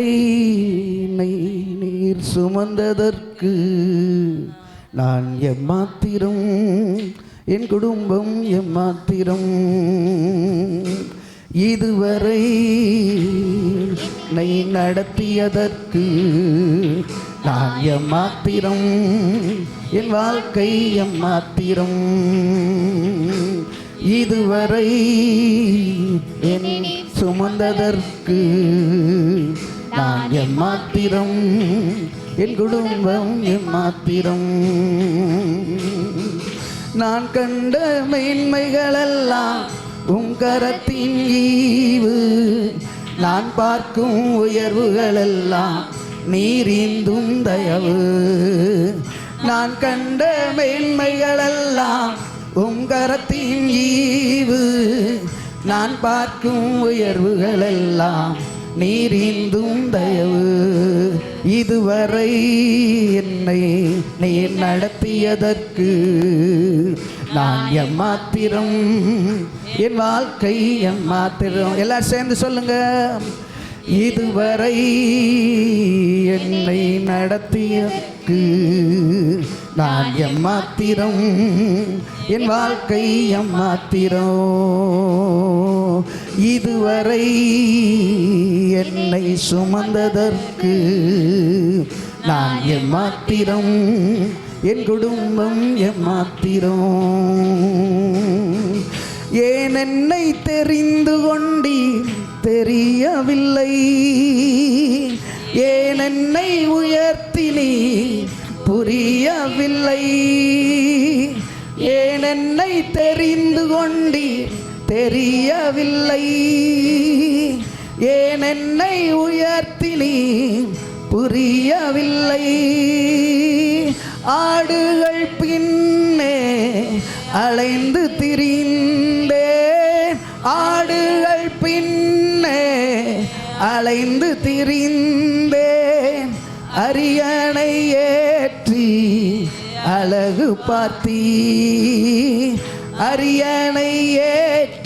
என்னை நீர் சுமந்ததற்கு நான் எம்மாத்திரம் என் குடும்பம் எம்மாத்திரம். இதுவரை நை நடத்தியதற்கு நான் எம்மாத்திரம் என் வாழ்க்கை எம்மாத்திரம். இதுவரை என் சுமந்ததற்கு நான் எம்மாத்திரம் என் குடும்பம் எம்மாத்திரம் நான் கண்ட மேன்மைகளெல்லாம் உங்கரத்தின் ஈவு. நான் பார்க்கும் உயர்வுகளெல்லாம் நீரிந்தும் தயவு. நான் கண்ட மேன்மைகளெல்லாம் உங்கரத்தின் ஈவு. நான் பார்க்கும் உயர்வுகளெல்லாம் நீரிந்தும் தயவு. இதுவரை என்னை நீர் நடத்தியதற்கு நான் எம்மாத்திரம் என் வாழ்க்கை எம்மாத்திரம். எல்லாரும் சேர்ந்து சொல்லுங்க. இதுவரை என்னை நடத்தியதற்கு நான் எம்மாத்திரம் என் வாழ்க்கை எம்மாத்திரம். இதுவரை என்னை சுமந்ததற்கு நான் எம்மாத்திரம் என் குடும்பம் எம்மாத்திரம். ஏன் என்னை தெரிந்து கொண்டி தெரியவில்லை. ஏன் என்னை உயர்த்தினி புரியவில்லை. ஏன் என்னை தெரிந்து கொண்டி தெரியவில்லை. ஏன் என்னை உயர்த்தினி புரியவில்லை. ஆடுகள் பின்னே அலைந்து திரிந்தேன் ஆடுகள் பின்னே அலைந்து திரிந்தேன் அரியணை ஏற்றி அழகு பார்த்தீ அரியணை ஏற்றி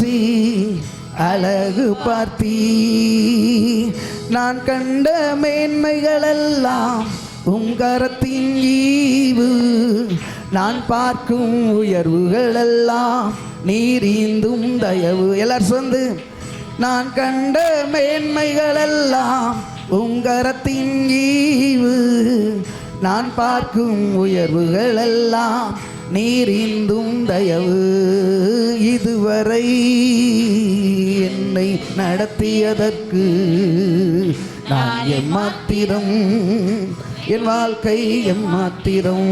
அழகு பார்த்தீ நான் கண்ட மேன்மைகளெல்லாம் உங்கரத்தின் ஈவு. நான் பார்க்கும் உயர்வுகளெல்லாம் நீரீந்தும் தயவு. எல்லாரும் சொந்து. நான் கண்ட மேன்மைகளெல்லாம் உங்கரத்தின் ஈவு. நான் பார்க்கும் உயர்வுகளெல்லாம் நீரிந்தும் தயவு இதுவரை என்னை நடத்தியதற்கு நான் எம்மாத்திரம் என் வாழ்க்கை எம்மாத்திரம்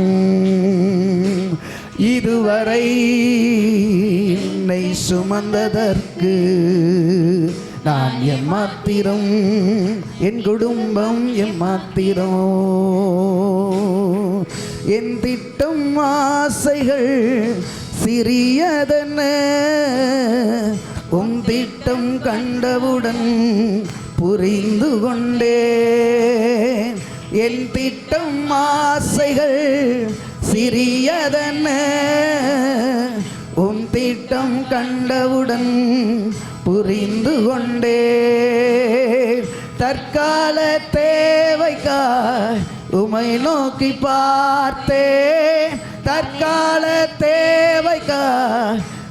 இதுவரை என்னை சுமந்ததற்கு நான் எம்மாத்திரம் என் குடும்பம் எம்மாத்திரம் என் திட்டம் ஆசைகள் சிறியதென்ன? உன் திட்டம் கண்டவுடன் புரிந்து கொண்டேன். என் திட்டம் ஆசைகள் சிறியதென்ன? உன் திட்டம் கண்டவுடன் புரிந்து கொண்டே தற்கால தேவைக்காய் உமை நோக்கி பார்த்தேன் தற்கால தேவைக்கா.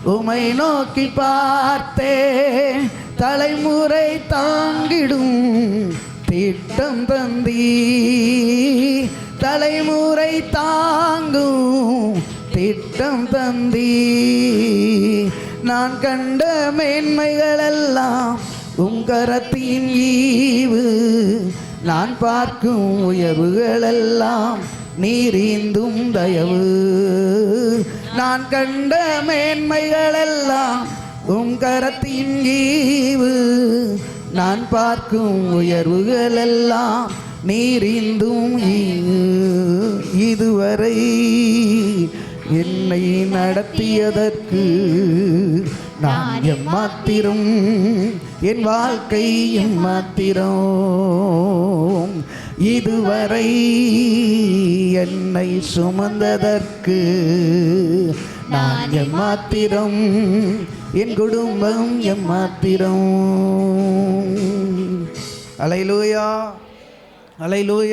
உமை நோக்கி பார்த்தேன் தலைமுறை தாங்கிடும் திட்டம் தந்தி. தலைமுறை தாங்கும் திட்டம் தந்தி. நான் கண்ட மேன்மைகளெல்லாம் உங்கரத்தின் ஈவு. நான் பார்க்கும் உயர்வுகளெல்லாம் நீரீந்தும் தயவு. நான் கண்ட மேன்மைகளெல்லாம் உம் கரத்தின் ஈவு. நான் பார்க்கும் உயர்வுகளெல்லாம் நீரிந்தும் இதுவரை என்னை நடத்தியதற்கு நான் எம்மாத்திரம் என் வாழ்க்கை எம்மாத்திரம் இதுவரை என்னை சுமந்ததற்கு நான் எம்மாத்திரம் என் குடும்பம் எம்மாத்திரம் அலையிலூயா அலையிலூயா.